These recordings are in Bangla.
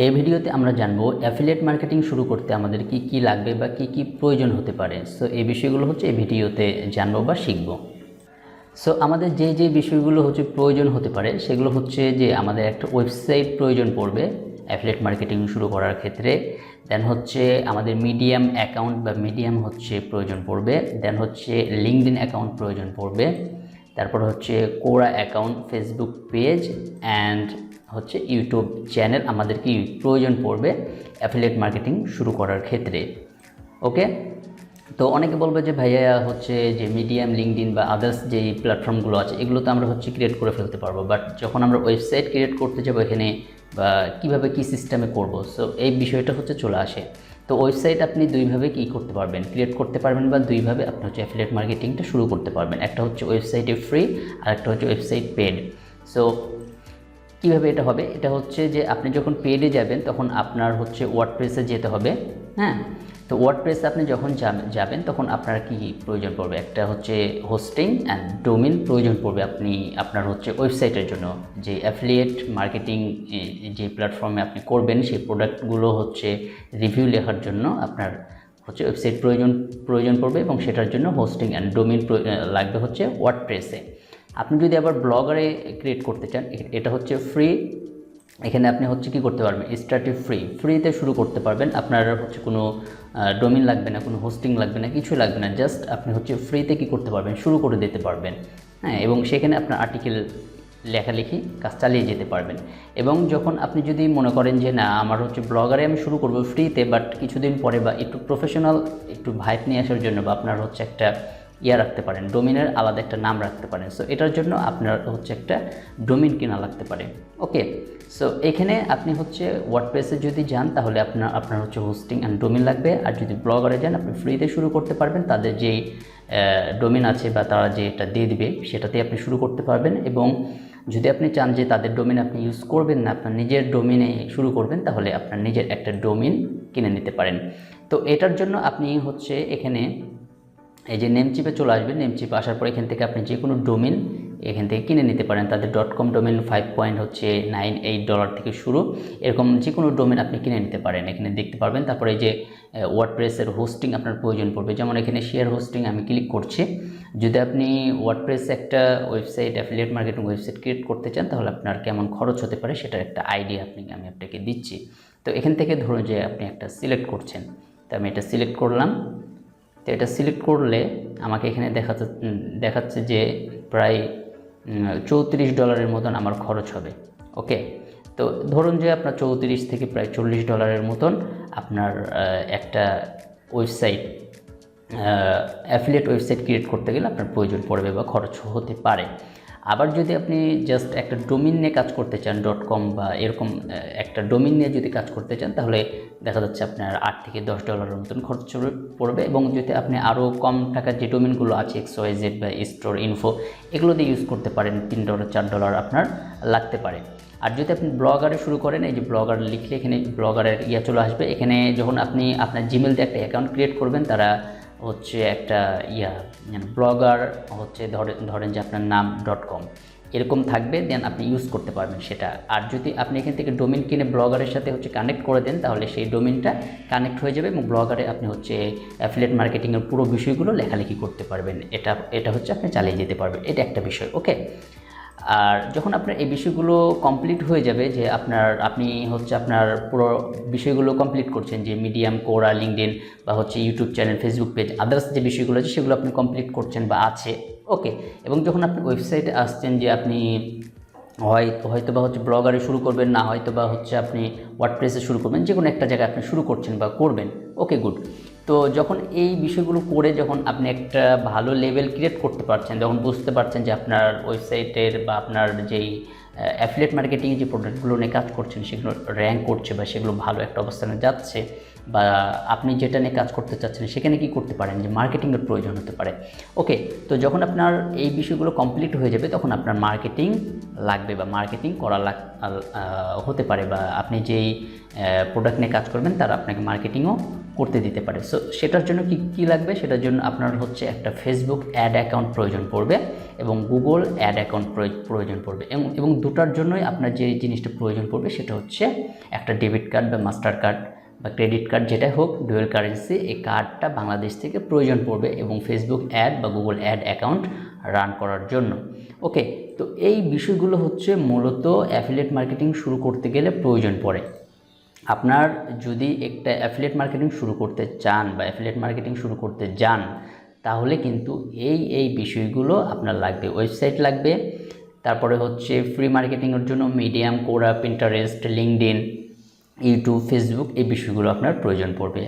এই ভিডিওতে আমরা জানব অ্যাফিলিয়েট মার্কেটিং শুরু করতে আমাদের কি কি লাগবে বা কি কি প্রয়োজন হতে পারে। সো এই বিষয়গুলো হচ্ছে এই ভিডিওতে জানব বা শিখব। সো আমাদের যে যে বিষয়গুলো হচ্ছে প্রয়োজন হতে পারে, সেগুলো হচ্ছে যে আমাদের একটা ওয়েবসাইট প্রয়োজন পড়বে অ্যাফিলিয়েট মার্কেটিং শুরু করার ক্ষেত্রে। দেন হচ্ছে আমাদের মিডিয়াম অ্যাকাউন্ট বা মিডিয়াম হচ্ছে প্রয়োজন পড়বে। দেন হচ্ছে লিঙ্কডিন অ্যাকাউন্ট প্রয়োজন পড়বে। তারপর হচ্ছে Quora account Facebook page and হচ্ছে ইউটিউব চ্যানেল আমাদের কি প্রয়োজন পড়বে অ্যাফিলিয়েট মার্কেটিং শুরু করার ক্ষেত্রে ওকে তো অনেকে বলবে যে ভাইয়া হচ্ছে যে মিডিয়াম লিঙ্কডিন বা আদার্স যেই প্ল্যাটফর্মগুলো আছে এগুলো তো আমরা হচ্ছে ক্রিয়েট করে ফেলতে পারব। বাট যখন আমরা ওয়েবসাইট ক্রিয়েট করতে যাব এখানে বা কীভাবে কী সিস্টেমে করব সো এই বিষয়টা হচ্ছে চলে আসে। তো ওয়েবসাইট আপনি দুইভাবে কী করতে পারবেন? ক্রিয়েট করতে পারবেন বা দুইভাবে আপনি হচ্ছে অ্যাফিলিয়েট মার্কেটিংটা শুরু করতে পারবেন। একটা হচ্ছে ওয়েবসাইটে ফ্রি আর একটা হচ্ছে ওয়েবসাইট পেড সো কীভাবে এটা হবে? এটা হচ্ছে যে আপনি যখন পেডে যাবেন, তখন আপনার হচ্ছে ওয়ার্ডপ্রেসে যেতে হবে হ্যাঁ? তো ওয়ার্ডপ্রেসে আপনি যখন যাবেন- তখন আপনার কি প্রয়োজন পড়বে? একটা হচ্ছে হোস্টিং অ্যান্ড ডোমিন প্রয়োজন পড়বে আপনি, আপনার হচ্ছে ওয়েবসাইটের জন্য। যে অ্যাফিলিয়েট মার্কেটিং যে প্ল্যাটফর্মে আপনি করবেন, সেই প্রোডাক্টগুলো হচ্ছে রিভিউ লেখার জন্য আপনার হচ্ছে ওয়েবসাইট প্রয়োজন প্রয়োজন পড়বে এবং সেটার জন্য হোস্টিং অ্যান্ড ডোমিন লাগবে হচ্ছে ওয়ার্ডপ্রেসে আপনি যদি আবার ব্লগারে ক্রিয়েট করতে চান এটা হচ্ছে ফ্রি এখানে আপনি হচ্ছে কি করতে পারবেন স্টার্টিভ ফ্রি ফ্রিতে শুরু করতে পারবেন। আপনার হচ্ছে কোনো ডোমিন লাগবে না, কোনো হোস্টিং লাগবে না কিছু লাগবে না। জাস্ট আপনি হচ্ছে ফ্রিতে কি করতে পারবেন, শুরু করে দিতে পারবেন। হ্যাঁ এবং সেখানে আপনার আর্টিকেল লেখালেখি কাজ চালিয়ে যেতে পারবেন। এবং যখন আপনি যদি মনে করেন যে, না, আমার হচ্ছে ব্লগারে আমি শুরু করব ফ্রিতে বাট কিছুদিন পরে বা একটু প্রফেশনাল একটু ভাইব নিয়ে আসার জন্য বা আপনার হচ্ছে একটা ইয়া রাখতে পারেন, ডোমিনের আলাদা একটা নাম রাখতে পারেন। সো এটার জন্য আপনার হচ্ছে একটা ডোমিন কেনা লাগতে পারে। ওকে সো এখানে আপনি হচ্ছে ওয়ার্ডপ্রেসে যদি যান, তাহলে আপনার আপনার হচ্ছে হোস্টিং অ্যান্ড ডোমিন লাগবে। আর যদি ব্লগারে যান, আপনি ফ্রিতে শুরু করতে পারবেন। তাদের যেই ডোমিন আছে বা তারা যে এটা দিয়ে দিবে সেটাতে আপনি শুরু করতে পারবেন। এবং যদি আপনি চান যে তাদের ডোমিন আপনি ইউজ করবেন না, আপনার নিজের ডোমিনে শুরু করবেন, তাহলে আপনার নিজের একটা ডোমিন কিনে নিতে পারেন। তো এটার জন্য আপনি হচ্ছে এখানে এই যে নেমচিপে চলে আসবেন নেমচিপে আসার পর এখান থেকে আপনি যে কোনো ডোমিন এখান থেকে কিনে নিতে পারেন। তাদের dot com domain five point হচ্ছে নাইন এইট ডলার থেকে শুরু। এরকম যে কোনো ডোমেন আপনি কিনে নিতে পারেন। এখানে দেখতে পারবেন, তারপরে এই যে ওয়ার্ডপ্রেসের হোস্টিং আপনার প্রয়োজন পড়বে। যেমন এখানে শেয়ার হোস্টিং আমি ক্লিক করছি। যদি আপনি ওয়ার্ডপ্রেস একটা website affiliate marketing website create করতে চান, তাহলে আপনার কেমন খরচ হতে পারে সেটার একটা আইডিয়া আপনি, আমি আপনাকে দিচ্ছি। তো এখান থেকে ধরুন যে আপনি একটা সিলেক্ট করছেন। তো আমি এটা সিলেক্ট করলাম। তো এটা সিলেক্ট করলে আমাকে এখানে দেখাতে দেখাচ্ছে যে প্রায় চৌত্রিশ ডলারের মতন আমার খরচ হবে ওকে তো ধরুন যে আপনার চৌত্রিশ থেকে প্রায় চল্লিশ ডলারের মতন আপনার একটা ওয়েবসাইট অ্যাফিলিয়েট ওয়েবসাইট ক্রিয়েট করতে গেলে আপনার প্রয়োজন পড়বে বা খরচ হতে পারে। আবার যদি আপনি জাস্ট একটা ডোমিন নিয়ে কাজ করতে চান ডট কম বা এরকম একটা ডোমিন নিয়ে যদি কাজ করতে চান, তাহলে দেখা যাচ্ছে আপনার আট থেকে দশ ডলারের মতন খরচ পড়বে- এবং যদি আপনি আরও কম টাকার যে ডোমিনগুলো আছে এক্স ওয়াই জেড বা স্টোর ইনফো এগুলো দিয়ে ইউজ করতে পারেন, তিন ডলার চার ডলার আপনার লাগতে পারে। আর যদি আপনি ব্লগারে শুরু করেন, এই যে ব্লগার লিখলে এখানে ব্লগারের ইয়ে চলে আসবে। এখানে যখন আপনি আপনার জিমেল দিয়ে একটা অ্যাকাউন্ট ক্রিয়েট করবেন, তারা হচ্ছে একটা ইয়া ব্লগার হচ্ছে ধরেন ধরেন যে আপনার নাম ডট কম এরকম থাকবে দেন আপনি ইউজ করতে পারবেন সেটা। আর যদি আপনি এখান থেকে ডোমিন কিনে ব্লগারের সাথে হচ্ছে কানেক্ট করে দেন, তাহলে সেই ডোমিনটা কানেক্ট হয়ে যাবে এবং ব্লগারে আপনি হচ্ছে অ্যাফিলেট মার্কেটিংয়ের পুরো বিষয়গুলো লেখালেখি করতে পারবেন। এটা এটা হচ্ছে আপনি চালিয়ে যেতে পারবেন। এটা একটা বিষয় ওকে আর যখন আপনার এই বিষয়গুলো কমপ্লিট হয়ে যাবে যে আপনার, আপনি হচ্ছে আপনার পুরো বিষয়গুলো কমপ্লিট করছেন যে মিডিয়াম কোরা লিঙ্কডিন বা হচ্ছে YouTube channel Facebook page others যে বিষয়গুলো আছে সেগুলো আপনি কমপ্লিট করছেন বা আছে ওকে এবং যখন আপনি ওয়েবসাইটে আসছেন যে আপনি হয় হয়তো বা হচ্ছে ব্লগারে শুরু করবেন, না হয়তো বা হচ্ছে আপনি ওয়ার্ডপ্রেসে শুরু করবেন যে কোনো একটা জায়গায় আপনি শুরু করছেন বা করবেন ওকে গুড তো যখন এই বিষয়গুলো করে যখন আপনি একটা ভালো লেভেল ক্রিয়েট করতে পারছেন, যখন বুঝতে পারছেন যে আপনার ওয়েবসাইটের বা আপনার যেই অ্যাফিলেট মার্কেটিং যে প্রোডাক্টগুলো নিয়ে কাজ করছেন, সেগুলো র্যাঙ্ক করছে বা সেগুলো ভালো একটা অবস্থানে যাচ্ছে বা আপনি যেটা নিয়ে কাজ করতে চাচ্ছেন সেখানে কি করতে পারেন, যে মার্কেটিংয়ের প্রয়োজন হতে পারে। ওকে তো যখন আপনার এই বিষয়গুলো কমপ্লিট হয়ে যাবে, তখন আপনার মার্কেটিং লাগবে বা মার্কেটিং করা লাগ হতে পারে বা আপনি যেই প্রোডাক্ট নিয়ে কাজ করবেন, তারা আপনাকে মার্কেটিংও করতে দিতে পারে। সো সেটার জন্য কি, কী লাগবে? সেটার জন্য আপনার হচ্ছে একটা ফেসবুক অ্যাড অ্যাকাউন্ট প্রয়োজন পড়বে এবং গুগল অ্যাড অ্যাকাউন্ট প্রয়োজন পড়বে। এবং এবং দুটার জন্যই আপনার যে জিনিসটা প্রয়োজন পড়বে, সেটা হচ্ছে একটা ডেবিট কার্ড বা মাস্টার কার্ড বা ক্রেডিট কার্ড যেটাই হোক ডুয়েল কারেন্সি এই কার্ডটা বাংলাদেশ থেকে প্রয়োজন পড়বে এবং ফেসবুক অ্যাড বা গুগল অ্যাড অ্যাকাউন্ট রান করার জন্য। ওকে তো এই বিষয়গুলো হচ্ছে মূলত অ্যাফিলেট মার্কেটিং শুরু করতে গেলে প্রয়োজন পড়ে। আপনার যদি একটা অ্যাফিলেট মার্কেটিং শুরু করতে চান বা অ্যাফিলেট মার্কেটিং শুরু করতে যান, তাহলে কিন্তু এই এই বিষয়গুলো আপনার লাগবে। ওয়েবসাইট লাগবে, তারপরে হচ্ছে ফ্রি মার্কেটিংয়ের জন্য medium Quora Pinterest LinkedIn YouTube, Facebook এই বিষয়গুলো আপনার প্রয়োজন পড়বে।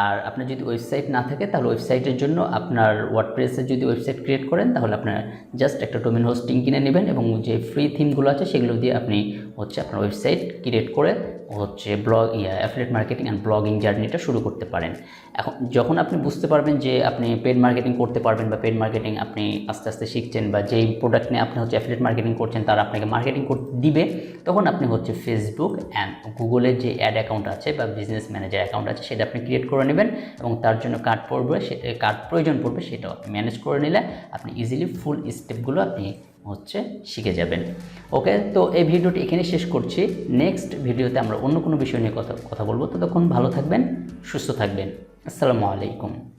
আর আপনার যদি ওয়েবসাইট না থাকে, তাহলে ওয়েবসাইটের জন্য আপনার ওয়ার্ডপ্রেসে যদি ওয়েবসাইট ক্রিয়েট করেন, তাহলে আপনার জাস্ট একটা ডোমেন হোস্টিং কিনে নেবেন এবং যে ফ্রি থিমগুলো আছে, সেগুলো দিয়ে আপনি হচ্ছে আপনার ওয়েবসাইট ক্রিয়েট করে হচ্ছে ব্লগ ইয়া অ্যাফিলেট মার্কেটিং অ্যান্ড ব্লগিং জার্নিটা শুরু করতে পারেন। এখন যখন আপনি বুঝতে পারবেন যে আপনি পেড মার্কেটিং করতে পারবেন বা পেড মার্কেটিং আপনি আস্তে আস্তে শিখছেন বা যেই প্রোডাক্ট নিয়ে আপনি হচ্ছে অ্যাফিলেট মার্কেটিং করছেন তারা আপনাকে মার্কেটিং করতে দিবে, তখন আপনি হচ্ছে ফেসবুক অ্যান্ড গুগলের যে অ্যাড অ্যাকাউন্ট আছে বা বিজনেস ম্যানেজার অ্যাকাউন্ট আছে সেটা আপনি ক্রিয়েট করে নেবেন এবং তার জন্য কার্ড পড়বে, সে কার্ড প্রয়োজন পড়বে সেটাও আপনি ম্যানেজ করে নিলে আপনি ইজিলি ফুল স্টেপগুলো আপনি হচ্ছে শিখে যাবেন। ওকে, তো এই ভিডিওটি এখানে শেষ করছি। নেক্সট ভিডিওতে আমরা অন্য কোনো বিষয় নিয়ে কথা কথা বলব। ততক্ষণ ভালো থাকবেন, সুস্থ থাকবেন। আসসালামু আলাইকুম।